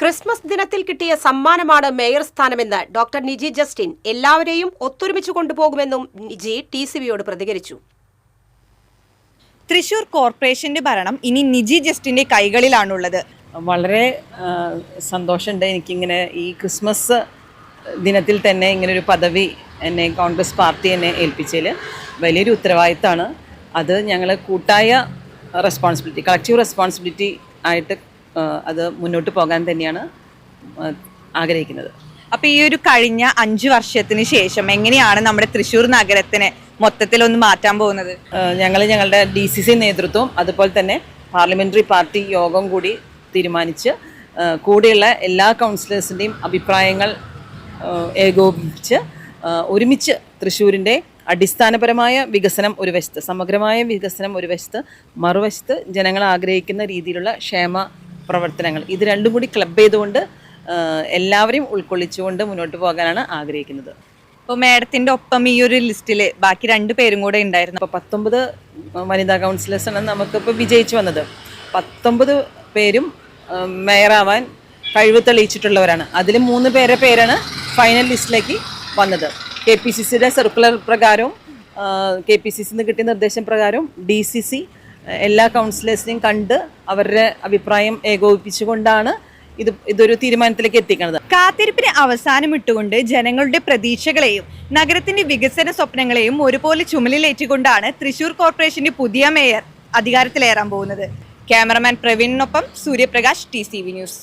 Christmas ദിനത്തിൽ കിട്ടിയ സമ്മാനമാണ് മേയർ സ്ഥാനമെന്ന് ഡോക്ടർ നിജി ജസ്റ്റിൻ എല്ലാവരെയും ഒത്തൊരുമിച്ച് കൊണ്ടുപോകുമെന്നും നിജി ടി സി ബിയോട് പ്രതികരിച്ചു. തൃശൂർ കോർപ്പറേഷന്റെ ഭരണം ഇനി നിജി ജസ്റ്റിന്റെ കൈകളിലാണുള്ളത്. വളരെ സന്തോഷമുണ്ട് എനിക്കിങ്ങനെ ഈ ക്രിസ്മസ് ദിനത്തിൽ തന്നെ ഇങ്ങനെ ഒരു പദവി എന്നെ കോൺഗ്രസ് പാർട്ടി എന്നെ ഏൽപ്പിച്ചതിൽ വലിയൊരു ഉത്തരവാദിത്തമാണ്. അത് ഞങ്ങൾ കൂട്ടായ റെസ്പോൺസിബിലിറ്റി കളക്റ്റീവ് റെസ്പോൺസിബിലിറ്റി ആയിട്ട് അത് മുന്നോട്ട് പോകാൻ തന്നെയാണ് ആഗ്രഹിക്കുന്നത്. അപ്പൊ ഈ ഒരു കഴിഞ്ഞ അഞ്ചു വർഷത്തിന് ശേഷം എങ്ങനെയാണ് നമ്മുടെ തൃശ്ശൂർ നഗരത്തിനെ മൊത്തത്തിൽ ഒന്ന് മാറ്റാൻ പോകുന്നത്? ഞങ്ങൾ ഞങ്ങളുടെ ഡി സി സി നേതൃത്വം അതുപോലെ തന്നെ പാർലമെന്ററി പാർട്ടി യോഗം കൂടി തീരുമാനിച്ച് കൂടെയുള്ള എല്ലാ കൗൺസിലേഴ്സിന്റെയും അഭിപ്രായങ്ങൾ ഏകോപിപ്പിച്ച് ഒരുമിച്ച് തൃശ്ശൂരിന്റെ അടിസ്ഥാനപരമായ വികസനം ഒരു വശത്ത് സമഗ്രമായ വികസനം ഒരു വശത്ത് മറുവശത്ത് ജനങ്ങൾ ആഗ്രഹിക്കുന്ന രീതിയിലുള്ള ക്ഷേമ പ്രവർത്തനങ്ങൾ. ഇത് രണ്ടും കൂടി ക്ലബ് ചെയ്തുകൊണ്ട് എല്ലാവരെയും ഉൾക്കൊള്ളിച്ചുകൊണ്ട് മുന്നോട്ട് പോകാനാണ് ആഗ്രഹിക്കുന്നത്. ഇപ്പോൾ മാഡത്തിന്റെ ഒപ്പം ഈ ഒരു ലിസ്റ്റിൽ ബാക്കി രണ്ട് പേരും കൂടെ ഉണ്ടായിരുന്നു. അപ്പോൾ പത്തൊമ്പത് വനിതാ കൗൺസിലേഴ്സാണ് നമുക്കിപ്പോൾ വിജയിച്ചു വന്നത്. പത്തൊമ്പത് പേരും മേയറാവാൻ കഴിവ് തെളിയിച്ചിട്ടുള്ളവരാണ്. അതിൽ മൂന്ന് പേരെ പേരാണ് ഫൈനൽ ലിസ്റ്റിലേക്ക് വന്നത്. കെ പി സി സിയുടെ സർക്കുലർ പ്രകാരവും കെ പി സി സിന്ന് കിട്ടിയ നിർദ്ദേശം പ്രകാരവും ഡി സി സി എല്ലാ കൗൺസിലേഴ്സിനെയും കണ്ട് അവരുടെ അഭിപ്രായം ഏകോപിപ്പിച്ചുകൊണ്ടാണ് ഇത് ഇതൊരു തീരുമാനത്തിലേക്ക് എത്തിക്കുന്നത്. കാത്തിരിപ്പിന് അവസാനം ഇട്ടുകൊണ്ട് ജനങ്ങളുടെ പ്രതീക്ഷകളെയും നഗരത്തിന്റെ വികസന സ്വപ്നങ്ങളെയും ഒരുപോലെ ചുമലിലേറ്റിക്കൊണ്ടാണ് തൃശൂർ കോർപ്പറേഷന്റെ പുതിയ മേയർ അധികാരത്തിലേറാൻ പോകുന്നത്. ക്യാമറമാൻ പ്രവീണിനൊപ്പം സൂര്യപ്രകാശ് ടി ന്യൂസ്.